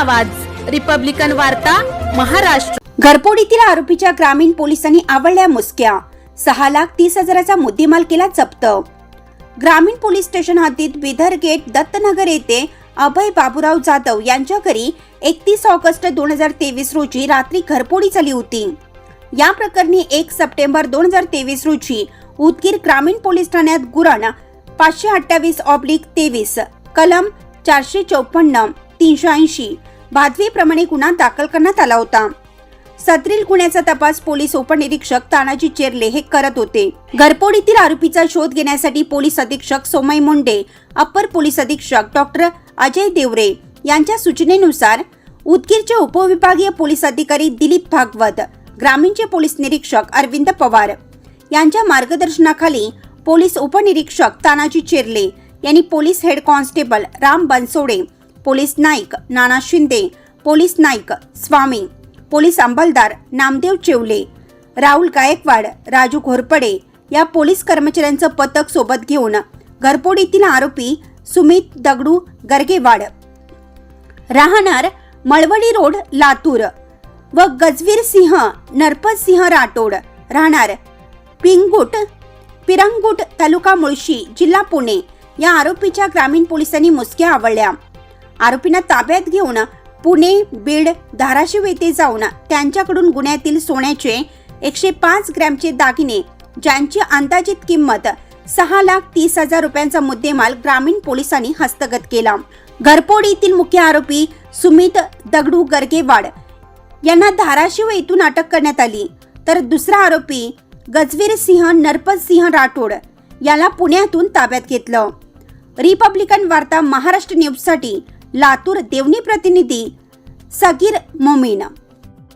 आवाज. रिपब्लिकन वार्ता महाराष्ट्र. घरपोडीतील आरोपीच्या ग्रामीण पोलिसांनी आवडल्या मुसक्या. सहा लाख तीस हजाराचा मुद्देमाल केला जप्त. ग्रामीण पोलीस स्टेशन हद्दीत बिदर गेट दत्तनगर येथे अभय बाबूराव जाधव यांच्या घरी एकतीस ऑगस्ट दोन हजार तेवीस रोजी रात्री घरपोडी झाली होती. या प्रकरणी एक सप्टेंबर दोन हजार तेवीस रोजी उदगीर ग्रामीण पोलीस ठाण्यात गुरण पाचशे अठ्ठावीस ऑब्लिक तेवीस कलम चारशे चौपन्न तीनशे ऐंशी भादवीप्रमाणे गुन्हा दाखल करण्यात आला होता. सत्रील गुन्ह्याचा तपास पोलीस उपनिरीक्षक तानाजी चेरले हे करत होते. घरपोडीतील आरोपीचा शोध घेण्यासाठी पोलीस अधीक्षक सोमय मुंडे अप्पर पोलीस अधीक्षक डॉक्टर अजय देवरे यांच्या सूचनेनुसार उदगीरचे उपविभागीय पोलीस अधिकारी दिलीप भागवत ग्रामीणचे पोलीस निरीक्षक अरविंद पवार यांच्या मार्गदर्शनाखाली पोलीस उपनिरीक्षक तानाजी चेरले यांनी police head constable Ram Bansode police Naik Nana Shinde police Naik Swami police अंमलदार नामदेव चेवले राहुल गायकवाड राजू घोरपडे या पोलीस कर्मचाऱ्यांचं पथक सोबत घेऊन घरपोडीतील आरोपी सुमित दगडू गर्गेवाड. राहणार मळवडी रोड लातूर. व गजवीर सिंह नरपत सिंह राठोड राहणार. पिंगुट पिरंगुट तालुका मुळशी जिल्हा पुणे या आरोपीच्या ग्रामीण पोलिसांनी मुसक्या आवडल्या आरोपींना ताब्यात घेऊन पुणे बीड धाराशिव येथे जाऊन त्यांच्याकडून गुन्ह्यातील सोन्याचे एकशे पाच ग्रॅमचे दागिने ज्यांची अंदाजित किंमत सहा लाख तीस हजार रुपयांचा मुद्देमाल ग्रामीण पोलिसांनी हस्तगत केला. घरपोडीतील मुख्य आरोपी सुमित दगडू गर्गेवाड यांना धाराशिव येथून अटक करण्यात आली. तर दुसरा आरोपी गजवीर सिंह नरपत सिंह राठोड याला पुण्यातून ताब्यात घेतलं. रिपब्लिकन वार्ता महाराष्ट्र न्यूजसाठी लातूर देवणी प्रतिनिधी सगीर मोमीन.